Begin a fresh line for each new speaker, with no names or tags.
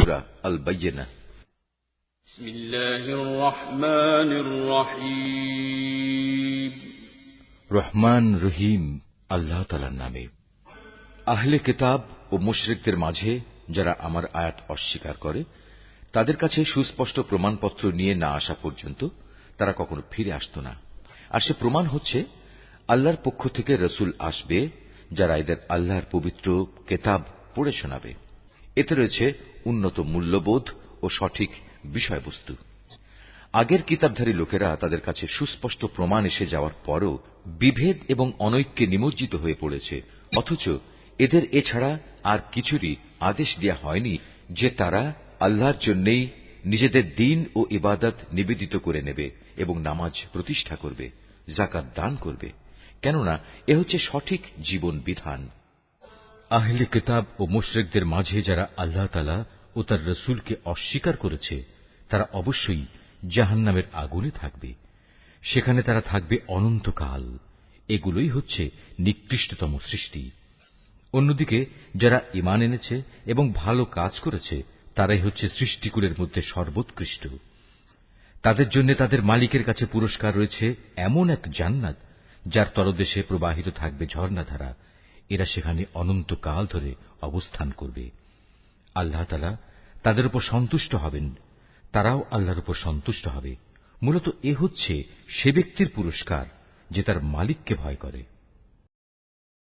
সুরা আল বাইয়েনা রহমান রহিম। আল্লাহ তালার নামে। আহলে কিতাব ও মুশ্রিকদের মাঝে যারা আমার আয়াত অস্বীকার করে তাদের কাছে সুস্পষ্ট প্রমাণপত্র নিয়ে না আসা পর্যন্ত তারা কখনো ফিরে আসত না। আর সে প্রমাণ হচ্ছে আল্লাহর পক্ষ থেকে রসুল আসবে যারা এদের আল্লাহর পবিত্র কেতাব পড়ে শোনাবে। এতে রয়েছে উন্নত মূল্যবোধ ও সঠিক বিষয়বস্তু। আগের কিতাবধারী লোকেরা তাদের কাছে সুস্পষ্ট প্রমাণ এসে যাওয়ার পরও বিভেদ এবং অনৈক্যে নিমজ্জিত হয়ে পড়েছে, অথচ এদের এছাড়া আর কিছুরই আদেশ দেয়া হয়নি যে তারা আল্লাহর জন্যেই নিজেদের দিন ও ইবাদত নিবেদিত করে নেবে এবং নামাজ প্রতিষ্ঠা করবে জাকাত দান করবে, কেননা এ হচ্ছে সঠিক জীবন বিধান। আহলে কিতাব ও মুশরিকদের মাঝে যারা আল্লাহ তালা ও তার রসুলকে অস্বীকার করেছে, তারা অবশ্যই জাহান্নামের আগুনে থাকবে। সেখানে তারা থাকবে অনন্তকাল। এগুলোই হচ্ছে নিকৃষ্টতম সৃষ্টি। অন্যদিকে যারা ইমান এনেছে এবং ভালো কাজ করেছে, তারাই হচ্ছে সৃষ্টিকুলের মধ্যে সর্বোৎকৃষ্ট। তাদের জন্য তাদের মালিকের কাছে পুরস্কার রয়েছে এমন এক জান্নাত, যার তরদেশে প্রবাহিত থাকবে ঝর্ণাধারা। এরা সেখানে অনন্তকাল ধরে অবস্থান করবে। আল্লাহ তালা তাদের উপর সন্তুষ্ট হবেন। তারাও আল্লাহর উপর সন্তুষ্ট হবে। মূলত এ হচ্ছে সে ব্যক্তির পুরস্কার, যে তার মালিককে ভয় করে।